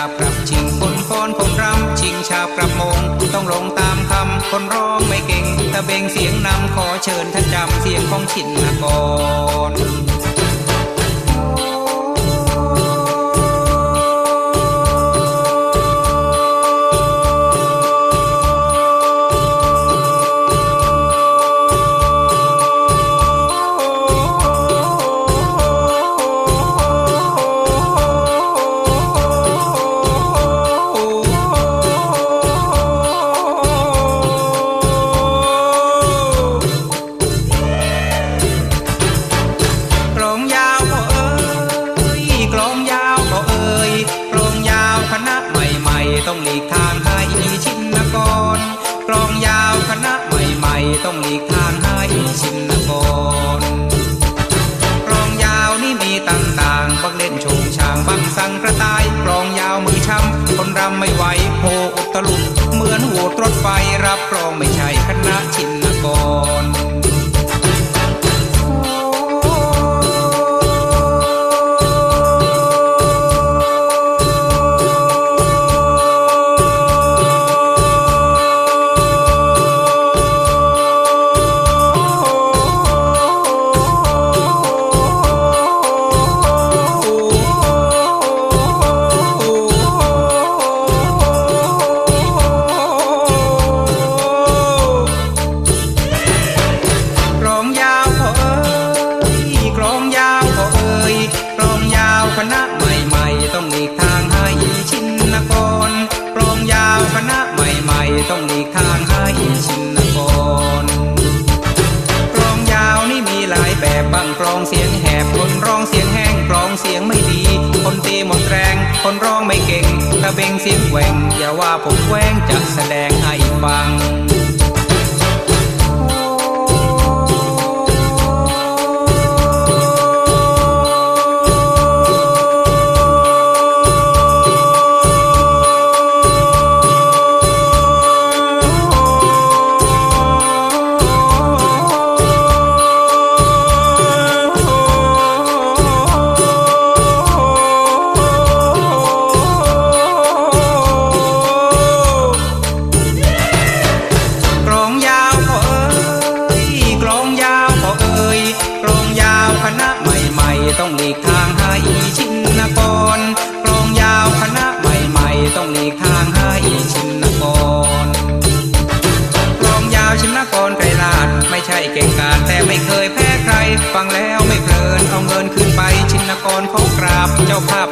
าบกลับชิงคนฟ้อนคนรำชิงชาบกลับมงต้องลงตามคำคนร้องไม่เก่งตะเบงเสียงนำขอเชิญท่านจำเสียงของชินกร สังกระต่ายกลองยาวมือช้ำคนรำไม่ไหวโผ ต้องหลีกทางให้ชินกรกลองยาวนี่มีหลายแบบบางกลองเสียงแหบคนร้องเสียงแห้งกลองเสียงไม่ดี คนตีหมดแรง คนร้องไม่เก่งตะเบงเสียงแหว่งอย่าว่าผมแหวงจะแสดง หลีกทางให้ชินนกรกลองยาวคณะใหม่ๆ ต้องหลีกทางให้ชินนกรกลองยาวชินนกรไกรลาดไม่ใช่เก่งกาจแต่ไม่เคยแพ้ใคร ฟังแล้วไม่เพลินเอาเงินขึ้นไปชินนกรขอกราบเจ้าภาพ